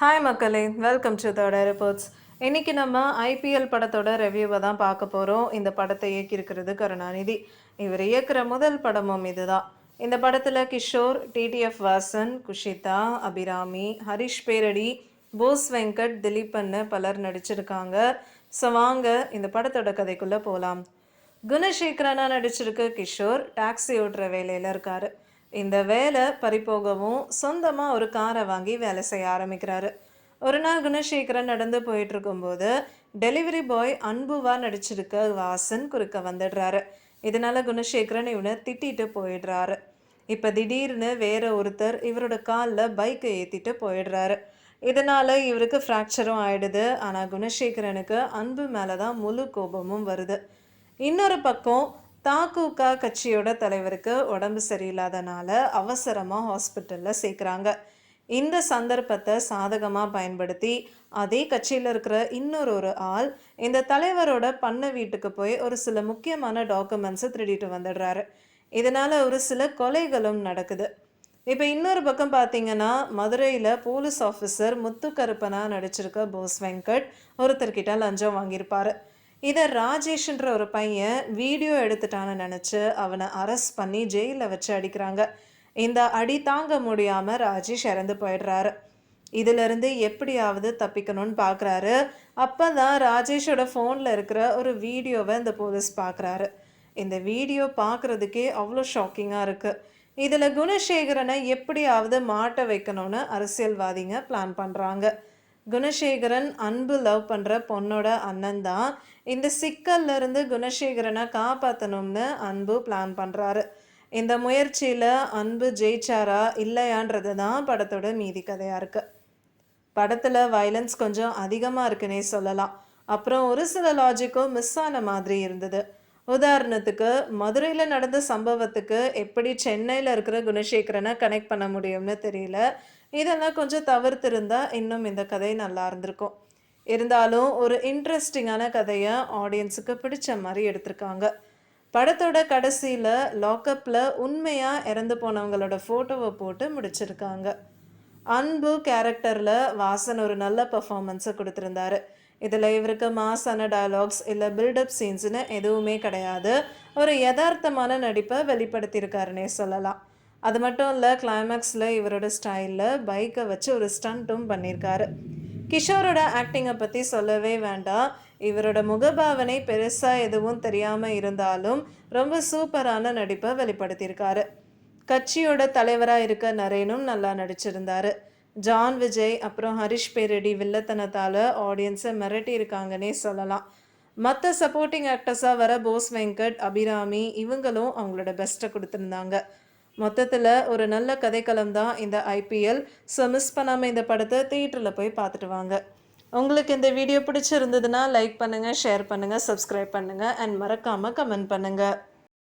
Hi மக்களே. Welcome to தோட reports இன்னைக்கு நம்ம ஐபிஎல் படத்தோட ரிவ்யூவை தான் பார்க்க போகிறோம் இந்த படத்தை இயக்கியிருக்கிறது கருணாநிதி. இவர் இயக்குற முதல் படமும் இதுதான். இந்த படத்தில் கிஷோர் டிடிஎஃப் வாசன் குஷிதா அபிராமி ஹரிஷ் பேரடி போஸ் வெங்கட் திலீப்னு பலர் நடிச்சிருக்காங்க. ஸோ வாங்க இந்த படத்தோட கதைக்குள்ளே போகலாம் குணசேகரனாக நடிச்சிருக்க கிஷோர். டாக்ஸி ஓட்டுற வேலையில் இருக்காரு. இந்த வேலை பறிபோகவும் சொந்தமாக ஒரு காரை வாங்கி வேலை செய்ய ஆரம்பிக்கிறாரு. ஒரு நாள் குணசேகரன் நடந்து போயிட்டு இருக்கும்போது டெலிவரி பாய் அன்புவா நடிச்சிருக்க வாசன் குறுக்க வந்துடுறாரு. இதனால குணசேகரன் இவனை திட்டிட்டு போயிடுறாரு. இப்போ திடீர்னு வேற ஒருத்தர் இவரோட காலில் பைக்கை ஏற்றிட்டு போயிடுறாரு. இதனால் இவருக்கு ஃப்ராக்சரும் ஆயிடுது. ஆனால் குணசேகரனுக்கு அன்பு மேலே தான் முழு கோபமும் வருது. இன்னொரு பக்கம் தாக்குகா கட்சியோட தலைவருக்கு உடம்பு சரியில்லாதனால அவசரமாக ஹாஸ்பிட்டலில் சேர்க்குறாங்க. இந்த சந்தர்ப்பத்தை சாதகமாக பயன்படுத்தி அதே கட்சியில் இருக்கிற இன்னொரு ஒரு ஆள் இந்த தலைவரோட பண்ண வீட்டுக்கு போய் ஒரு சில முக்கியமான டாக்குமெண்ட்ஸை திருடிட்டு வந்துடுறாரு. இதனால் ஒரு சில கொலைகளும் நடக்குது. இப்போ இன்னொரு பக்கம் பார்த்தீங்கன்னா மதுரையில் போலீஸ் ஆஃபீஸர் முத்துக்கருப்பனாக நடிச்சிருக்க போஸ் வெங்கட் ஒருத்தர்கிட்ட லஞ்சம் வாங்கியிருப்பாரு. இதை ராஜேஷ்ன்ற ஒரு பையன் வீடியோ எடுத்துட்டான்னு நினச்சி அவனை அரெஸ்ட் பண்ணி ஜெயிலில் வச்சு அடிக்கிறாங்க. இந்த அடி தாங்க முடியாமல் ராஜேஷ் இறந்து போயிடுறாரு. இதிலிருந்து எப்படியாவது தப்பிக்கணும்னு பார்க்குறாரு அப்போ தான் ராஜேஷோட ஃபோனில் இருக்கிற ஒரு வீடியோவை இந்த போலீஸ் பார்க்குறாரு இந்த வீடியோ பார்க்குறதுக்கே அவ்வளோ ஷாக்கிங்காக இருக்குது இதில் குணசேகரனை எப்படியாவது மாட்ட வைக்கணும்னு அரசியல்வாதிங்க பிளான் பண்ணுறாங்க குணசேகரன் அன்பு லவ் பண்ணுற பொண்ணோட அண்ணன் தான் இந்த சிக்கல்ல இருந்து குணசேகரனை காப்பாற்றணும்னு அன்பு பிளான் பண்ணுறாரு இந்த முயற்சியில் அன்பு ஜெயிச்சாரா இல்லையான்றது தான் படத்தோட மீதி கதையாக இருக்குது படத்தில் வயலன்ஸ் கொஞ்சம் அதிகமாக இருக்குன்னே சொல்லலாம். அப்புறம் ஒரு சில லாஜிக்கும் மிஸ் ஆன மாதிரி இருந்தது. உதாரணத்துக்கு மதுரையில் நடந்த சம்பவத்துக்கு எப்படி சென்னையில் இருக்கிற குணசேகரனை கனெக்ட் பண்ண முடியும்னு தெரியல. இதெல்லாம் கொஞ்சம் தவிர்த்திருந்தால் இன்னும் இந்த கதை நல்லா இருந்திருக்கும். இருந்தாலும் ஒரு இன்ட்ரெஸ்டிங்கான கதையை ஆடியன்ஸுக்கு பிடிச்ச மாதிரி எடுத்திருக்காங்க. படத்தோட கடைசியில் லாக்கப்பில் உண்மையாக இறந்து போனவங்களோட ஃபோட்டோவை போட்டு முடிச்சிருக்காங்க. அன்பு கேரக்டரில் வாசன் ஒரு நல்ல பர்ஃபார்மன்ஸை கொடுத்துருந்தாரு. இதில் இவருக்கு மாசான டயலாக்ஸ் இல்லை பில்டப் சீன்ஸ்னு எதுவுமே கிடையாது. ஒரு யதார்த்தமான நடிப்பை வெளிப்படுத்தியிருக்காருன்னே சொல்லலாம். அது மட்டும் இல்லை கிளைமேக்ஸில் இவரோட ஸ்டைலில் பைக்கை வச்சு ஒரு ஸ்டண்ட்டும் பண்ணியிருக்காரு. கிஷோரோட ஆக்டிங்கை பற்றி சொல்லவே வேண்டாம். இவரோட முகபாவனை பெருசாக எதுவும் தெரியாமல் இருந்தாலும் ரொம்ப சூப்பரான நடிப்பை வெளிப்படுத்தியிருக்காரு. கட்சியோட தலைவராக இருக்க நரேனும் நல்லா நடிச்சிருந்தார். ஜான் விஜய் அப்புறம் ஹரிஷ் பேரெடி வில்லத்தனத்தால் ஆடியன்ஸை மிரட்டி இருக்காங்கன்னே சொல்லலாம். மற்ற சப்போர்ட்டிங் ஆக்டர்ஸாக வர போஸ் வெங்கட் அபிராமி இவங்களும் அவங்களோட பெஸ்ட்டை கொடுத்துருந்தாங்க. மொத்தத்தில் ஒரு நல்ல கதைக்களம் தான் இந்த ஐபிஎல் ஸோ மிஸ் பண்ணாமல் இந்த படத்தை தியேட்டரில் போய் பார்த்துட்டு வாங்க. உங்களுக்கு இந்த வீடியோ பிடிச்சிருந்ததுன்னா லைக் பண்ணுங்கள் ஷேர் பண்ணுங்கள் சப்ஸ்கிரைப் பண்ணுங்கள் அண்ட் மறக்காமல் கமெண்ட் பண்ணுங்கள்